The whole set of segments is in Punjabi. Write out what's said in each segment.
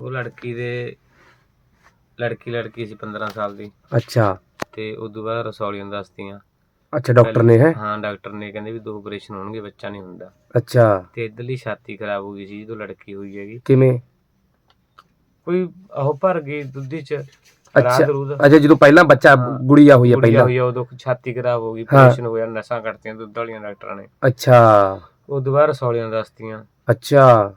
ਉਹ ਲੜਕੀ ਦੇ ਲੜਕੀ ਲੜਕੀ ਸੀ 15 ਸਾਲ ਦੀ। ਅੱਛਾ। ਤੇ ਉਦੋਂ ਬਾਅਦ ਰਸੌਲੀਆਂ ਦੱਸਤੀਆਂ। ਅੱਛਾ ਡਾਕਟਰ ਨੇ ਹੈ? ਹਾਂ ਡਾਕਟਰ ਨੇ ਕਹਿੰਦੇ ਵੀ ਦੋ ਆਪਰੇਸ਼ਨ ਹੋਣਗੇ ਬੱਚਾ ਨਹੀਂ ਹੁੰਦਾ। ਅੱਛਾ। ਤੇ ਇਧਰਲੀ ਛਾਤੀ ਖਰਾਬ ਹੋ ਗਈ ਸੀ ਜਦੋਂ ਲੜਕੀ ਹੋਈ ਹੈਗੀ। ਕਿਵੇਂ? ਕੋਈ ਉਹ ਭਰ ਗਈ ਦੁੱਧੀ ਚ ਅੱਛਾ। ਅੱਛਾ ਜਦੋਂ ਪਹਿਲਾਂ ਬੱਚਾ। ਗੁੜੀਆ ਹੋਈ ਹੈ ਪਹਿਲਾਂ। ਹੋਈ ਉਦੋਂ ਛਾਤੀ ਖਰਾਬ ਹੋ ਗਈ। ਆਪਰੇਸ਼ਨ ਹੋਇਆ ਨਸਾਂ ਕੱਟਤੀਆਂ ਦੁੱਧ ਵਾਲੀਆਂ ਡਾਕਟਰਾਂ ਨੇ। ਅੱਛਾ। ਉਦੋਂ ਬਾਅਦ ਰਸੌਲੀਆਂ ਦੱਸਤੀਆਂ। ਅੱਛਾ।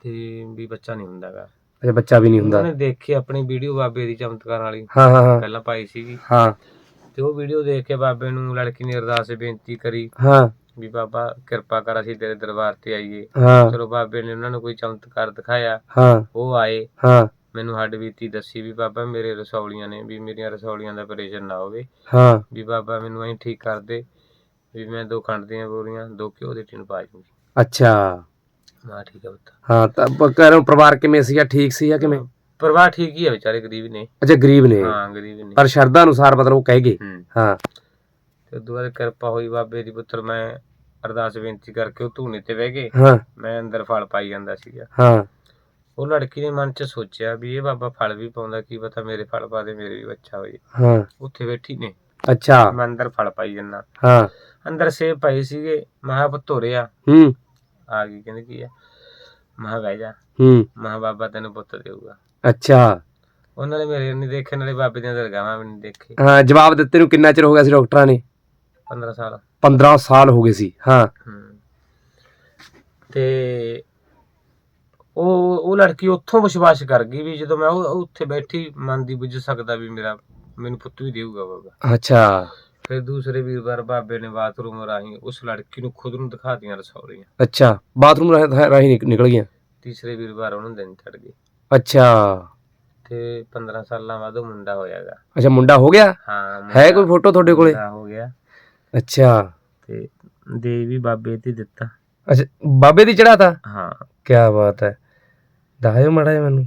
ਤੇ ਵੀ ਬੱਚਾ ਨਹੀਂ ਹੁੰਦਾਗਾ। ਅੱਛਾ ਬੱਚਾ ਵੀ ਨਹੀਂ ਹੁੰਦਾ। ਉਹਨਾਂ ਦੇਖੀ ਆਪਣੀ ਵੀਡੀਓ ਬਾਬੇ ਦੀ ਚਮਤਕਾਰ ਵਾਲੀ। ਹਾਂ ਹਾਂ ਹਾਂ। ਪਹਿਲਾਂ ਪਾਈ ਸੀਗੀ। ਹਾਂ। ਤੇ ਉਹ ਵੀਡੀਓ ਦੇਖ ਕੇ ਬਾਬੇ ਨੂੰ ਲੜਕੀ ਨੇ ਅਰਦਾਸ ਬੇਨਤੀ ਕਰੀ ਹਾਂ। ਵੀ ਬਾਬਾ ਕਿਰਪਾ ਕਰ ਅਸੀਂ ਤੇਰੇ ਦਰਬਾਰ ਤੇ ਆਈਏ। ਹਾਂ। ਚਲੋ ਬਾਬੇ ਨੇ ਉਹਨਾਂ ਨੂੰ ਕੋਈ ਚਮਤਕਾਰ ਦਿਖਾਇਆ। ਹਾਂ। ਉਹ ਆਏ। ਹਾਂ। ਮੈਨੂੰ ਹੱਡ ਬੀਤੀ ਦੱਸੀ ਵੀ ਬਾਬਾ ਮੇਰੇ ਰਸੌਲੀਆਂ ਨੇ ਵੀ ਮੇਰੀਆਂ ਰਸੌਲੀਆਂ ਦਾ ਆਪਰੇਸ਼ਨ ਨਾ ਹੋਵੇ। ਹਾਂ। ਵੀ ਬਾਬਾ ਮੈਨੂੰ ਐਂ ਠੀਕ ਕਰ ਦੇ ਵੀ ਮੈਂ ਦੋ ਖੰਡ ਦੀਆਂ ਬੋਰੀਆਂ ਦੋ ਘਿਓ ਦੇ ਟਿਨ ਪਾ ਜੂੰਗੀ। ਅੱਛਾ। ਮਾ ਠੀਕ ਆ ਪੁੱਤ। ਹਾਂ ਤਾਂ ਪ- ਘਰੋਂ ਪਰਿਵਾਰ ਕਿਵੇਂ ਸੀਗਾ ਠੀਕ ਸੀ ਜਾਂ ਕਿਵੇਂ ਪਰਿਵਾਰ ਠੀਕ ਹੀ ਆ ਵਿਚਾਰੇ ਗਰੀਬ ਨੇ। ਅੱਛਾ ਗਰੀਬ ਨੇ। ਹਾਂ ਗਰੀਬ ਨੇ। ਪਰ ਸ਼ਰਧਾ ਅਨੁਸਾਰ ਮਤਲਬ ਉਹ ਕਹਿ ਗਏ। ਹੂੰ। ਹਾਂ। ਤੇ ਉਦੋਂ ਬਾਅਦ ਕਿਰਪਾ ਹੋਈ ਬਾਬੇ ਦੀ ਪੁੱਤਰ ਮੈਂ ਅਰਦਾਸ ਬੇਨਤੀ ਕਰਕੇ ਉਹ ਧੂਨੇ ਤੇ ਬਹਿ ਗਏ। ਹਾਂ। ਮੈਂ ਅੰਦਰ ਫਲ ਪਾਈ ਜਾਂਦਾ ਸੀਗਾ। ਹਾਂ। ਉਹ ਲੜਕੀ ਨੇ ਮਨ 'ਚ ਸੋਚਿਆ ਵੀ ਇਹ ਬਾਬਾ ਫਲ ਵੀ ਪਾਉਂਦਾ ਕੀ ਪਤਾ ਮੇਰੇ ਫਲ ਪਾ ਦੇ ਮੇਰੇ ਵੀ ਬੱਚਾ ਹੋਏ। ਹਾਂ। ਉੱਥੇ ਬੈਠੀ ਨੇ। ਅੱਛਾ। ਮੈਂ ਅੰਦਰ ਫਲ ਪਾਈ ਜੰਨਾ ਹਾਂ। ਅੰਦਰ ਸੇਬ ਪਏ ਸੀਗੇ ਮਹਾ ਤੋਰਿਆ ਹੂੰ। ਆ ਗਈ ਕਹਿੰਦੇ ਕੀ ਆ? ਮਹਾ ਬਹਿ ਜਾ। ਹੂੰ। ਮਹਾ ਬਾਬਾ ਤੈਨੂੰ ਪੁੱਤ ਦੇਊਗਾ। ਅੱਛਾ। ਉਹਨਾਂ ਨੇ ਮੇਰੇ ਨਹੀਂ ਦੇਖੇ ਨਾਲੇ ਬਾਬੇ ਦੀਆਂ ਦਰਗਾਹਾਂ ਵੀ ਨਹੀਂ ਦੇਖੇ ਹਾਂ ਜਵਾਬ ਦਿੱਤੇ ਨੂੰ ਕਿੰਨਾ ਚਿਰ ਹੋ ਗਿਆ ਸੀ ਡਾਕਟਰਾਂ ਨੇ? 15 ਸਾਲ। 15 ਸਾਲ ਹੋ ਗਏ ਸੀ ਹਾਂ। ਤੇ ਉਹ ਉਹ ਲੜਕੀ ਉੱਥੋਂ ਵਿਸ਼ਵਾਸ ਕਰ ਗਈ ਵੀ ਜਦੋਂ ਮੈਂ ਉੱਥੇ ਬੈਠੀ ਮਨ ਦੀ ਬੁੱਝ ਸਕਦਾ ਵੀ ਮੇਰਾ ਮੈਨੂੰ ਪੁੱਤ ਵੀ ਦੇਊਗਾ ਬਾਬਾ। ਅੱਛਾ। ਫਿਰ ਦੂਸਰੇ ਵੀਰਵਾਰ ਬਾਬੇ ਨੇ ਬਾਥਰੂਮ ਰਾਹੀਂ ਉਸ ਲੜਕੀ ਨੂੰ ਖੁਦ ਨੂੰ ਦਿਖਾਤੀਆਂ ਰਸੌਲੀਆਂ। ਅੱਛਾ ਬਾਥਰੂਮ ਰਾਹੀਂ ਰਾਹੀਂ ਨਿਕ- ਨਿਕਲ ਗਈਆਂ? ਤੀਸਰੇ ਵੀਰਵਾਰ ਉਹਨੂੰ ਦਿਨ ਚੜ ਗਏ। ਅੱਛਾ। ਤੇ 15 ਸਾਲਾਂ ਬਾਅਦ ਉਹ ਮੁੰਡਾ ਹੋਇਆਗਾ। ਅੱਛਾ ਮੁੰਡਾ ਹੋ ਗਿਆ? ਹਾਂ ਹੈ ਮੁੰਡਾ- ਕੋਈ ਫੋਟੋ ਤੁਹਾਡੇ ਕੋਲੇ? ਮੁੰਡਾ ਹੋ ਗਿਆ। ਅੱਛਾ। ਤੇ ਦੇ ਵੀ ਬਾਬੇ ਤੇ ਦਿੱਤਾ। ਅੱਛਾ ਬਾਬੇ ਦੀ ਚੜਾਤਾ ਹਾਂ। ਕੀ ਬਾਤ ਹੈ। ਦੱਸਿਓ ਮੜਾ ਮੈਨੂੰ।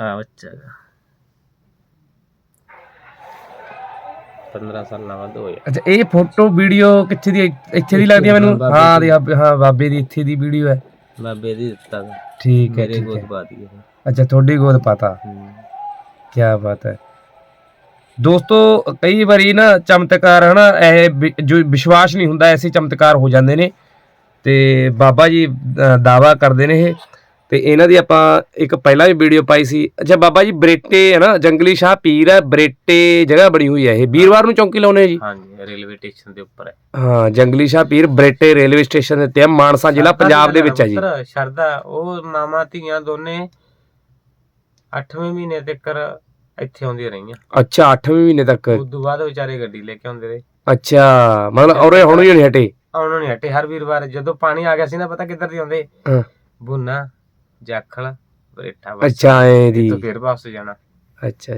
ਆ ਬੱਚਾ ਗਾ 15 ਸਾਲਾਂ ਬਾਅਦ ਹੋਇਆ। ਅੱਛਾ ਇਹ ਫੋਟੋ ਵੀਡੀਓ ਕਿੱਥੇ ਦੀ ਇੱਥੇ ਦੀ ਲੱਗਦੀ ਹੈ ਮੈਨੂੰ? ਬਾਬੇ ਹਾਂ ਦੀ। ਹਾਂ ਬਾਬੇ ਦੀ ਇੱਥੇ ਦੀ ਵੀਡੀਓ ਹੈ। ਬਾਬੇ ਦੀ ਦਿੱਤਾ ਗਾ। ਠੀਕ ਹੈ ਮੇਰੇ ਠੀਕ ਗੋਦ ਹੈ। ਪਾ ਦੀ ਅੱਛਾ ਤੁਹਾਡੀ ਗੋਦ ਪਾਤਾ। ਕੀ ਬਾਤ ਹੈ। ਦੋਸਤੋ ਕਈ ਵਾਰੀ ਨਾ ਚਮਤਕਾਰ ਹਨਾ ਇਹ ਜੋ ਵਿਸ਼ਵਾਸ ਨਹੀਂ ਹੁੰਦਾ ਐਸੇ ਚਮਤਕਾਰ ਹੋ ਜਾਂਦੇ ਨੇ। ਤੇ ਬਾਬਾ ਜੀ ਦਾਵਾ ਕਰਦੇ ਨੇ ਇਹ। ਤੇ ਇਹਨਾਂ ਦੀ ਆਪਾਂ ਇੱਕ ਪਹਿਲਾਂ ਵੀ ਵੀਡੀਓ ਪਾਈ ਸੀ। ਅੱਛਾ ਬਾਬਾ ਜੀ ਬਰੇਟੇ ਹੈ ਨਾ ਜੰਗਲੀ ਸ਼ਾਹ ਪੀਰ ਹੈ ਬਰੇਟੇ ਜਗ੍ਹਾ ਬਣੀ ਹੋਈ ਹੈ ਇਹ। ਵੀਰਵਾਰ ਨੂੰ ਚੌਂਕੀ ਲਾਉਨੇ ਜੀ? ਹਾਂਜੀ ਰੇਲਵੇ ਸਟੇਸ਼ਨ ਦੇ ਉੱਪਰ ਹੈ। ਹਾਂ ਜੰਗਲੀ ਸ਼ਾਹ ਪੀਰ ਬਰੇਟੇ ਰੇਲਵੇ ਸਟੇਸ਼ਨ ਦੇ ਉੱਤੇ ਹੈ ਮਾਨਸਾ ਜ਼ਿਲ੍ਹਾ ਪੰਜਾਬ ਦੇ ਵਿੱਚ ਹੈ ਜੀ। ਸ਼ਰਦਾ ਉਹ ਮਾਮਾ ਧੀਆਂ ਦੋਨੇ 8ਵੇਂ ਮਹੀਨੇ ਤੱਕ ਇੱਥੇ ਆਉਂਦੀਆਂ ਰਹੀਆਂ। ਅੱਛਾ 8ਵੇਂ ਮਹੀਨੇ ਤੱਕ। ਉਸ ਤੋਂ ਬਾਅਦ ਵਿਚਾਰੇ ਗੱਡੀ ਲੈ ਕੇ ਆਉਂਦੇ ਰਹੇ। ਅੱਛਾ ਮਤਲਬ ਔਰੇ ਹੁਣ ਵੀ ਨਹੀਂ ਹਟੇ? ਆਉਣੋਂ ਨਹੀਂ ਹਟੇ ਹਰ ਵੀਰਵਾਰ ਜਦੋਂ ਪਾਣੀ ਆ ਗਿਆ ਸੀ ਨਾ ਪਤਾ ਕਿੱਧਰ ਦੀ ਆਉਂਦੇ? ਹਾਂ। ਬੁੰਨਾ। ਜਾਖਲ ਬਸ। ਅੱਛਾ ਐ ਦੀ। ਤੋਂ ਫਿਰ ਵਾਪਸ ਜਾਣਾ। ਅੱਛਾ।